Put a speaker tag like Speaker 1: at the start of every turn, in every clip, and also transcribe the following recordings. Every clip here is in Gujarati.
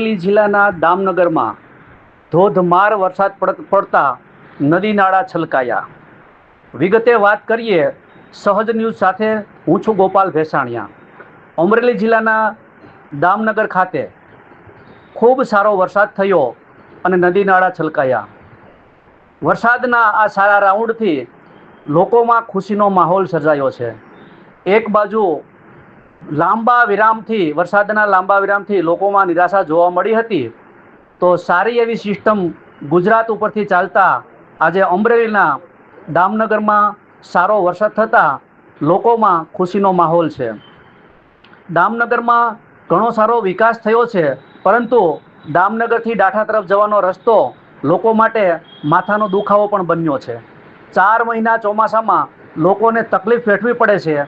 Speaker 1: અમરેલી જિલ્લાના દામનગરમાં ધોધમાર વરસાદ પડતા નદી નાળા છલકાયા. વિગતે વાત કરીએ સહજ ન્યૂઝ સાથે હું છું ગોપાલ ભેસાણિયા. અમરેલી જિલ્લાના દામનગર ખાતે ખૂબ સારો વરસાદ થયો અને નદી નાળા છલકાયા. વરસાદના આ સારા રાઉન્ડથી લોકોમાં ખુશીનો માહોલ સર્જાયો છે. એક બાજુ લાંબા વિરામથી, વરસાદના લાંબા વિરામથી લોકોમાં નિરાશા જોવા મળી હતી. તો સારી એવી સિસ્ટમ ગુજરાત ઉપરથી ચાલતા, આજે અમરેલીના દામનગરમાં સારો વરસાદ થતાં લોકોમાં ખુશીનો માહોલ છે. દામનગરમાં ઘણો સારો વિકાસ થયો છે, પરંતુ દામનગરથી ડાઠા તરફ જવાનો રસ્તો લોકો માટે માથાનો દુખાવો પણ બન્યો છે. ચાર મહિના ચોમાસામાં લોકોને તકલીફ વેઠવી પડે છે.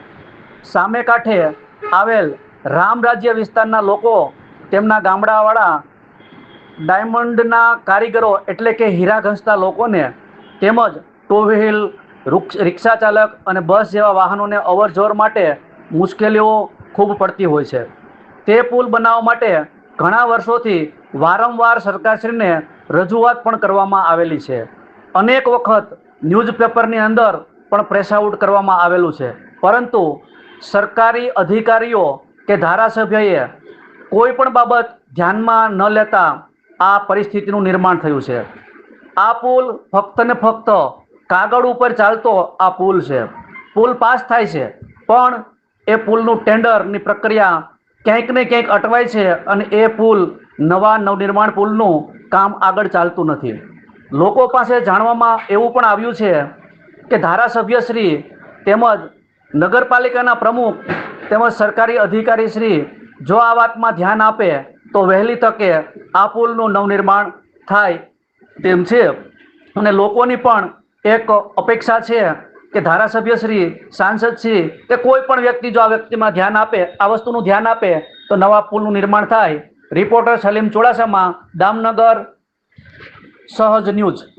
Speaker 1: સામે કાંઠે આવેલ રામ રાજ્ય વિસ્તારના લોકો તેમના ગામડાવાળા ડાયમંડના કારીગરો એટલે કે હીરા ઘસતા લોકોને તેમજ ટુ વ્હીલ રૂક્ષ ચાલક અને બસ જેવા વાહનોને અવરજવર માટે મુશ્કેલીઓ ખૂબ પડતી હોય છે. તે પુલ બનાવવા માટે ઘણા વર્ષોથી વારંવાર સરકારશ્રીને રજૂઆત પણ કરવામાં આવેલી છે. અનેક વખત ન્યૂઝપેપરની અંદર પણ પ્રેસ આઉટ કરવામાં આવેલું છે. પરંતુ સરકારી અધિકારીઓ કે ધારાસભ્યએ કોઈ પણ બાબત ધ્યાનમાં ન લેતા આ પરિસ્થિતિનું નિર્માણ થયું છે. આ પુલ ફક્ત ને ફક્ત કાગળ ઉપર ચાલતો આ પુલ છે. પુલ પાસ થાય છે, પણ એ પુલનું ટેન્ડરની પ્રક્રિયા ક્યાંક ને ક્યાંક અટવાય છે અને એ પુલ નવા નવનિર્માણ પુલનું કામ આગળ ચાલતું નથી. લોકો પાસે જાણવામાં એવું પણ આવ્યું છે કે ધારાસભ્યશ્રી તેમજ નગરપાલિકાના પ્રમુખ તેમજ સરકારી અધિકારીશ્રી જો આ વાતમાં ધ્યાન આપે, તો વહેલી તકે આ પુલનું નવનિર્માણ થાય તેમ છે. અને લોકોની પણ એક અપેક્ષા છે કે ધારાસભ્યશ્રી સાંસદશ્રી કે કોઈ પણ વ્યક્તિ જો આ વ્યક્તિમાં ધ્યાન આપે, આ વસ્તુનું ધ્યાન આપે, તો નવા પુલનું નિર્માણ થાય. રિપોર્ટર સલીમ ચોડાસામાં, દામનગર, સહજ ન્યૂઝ.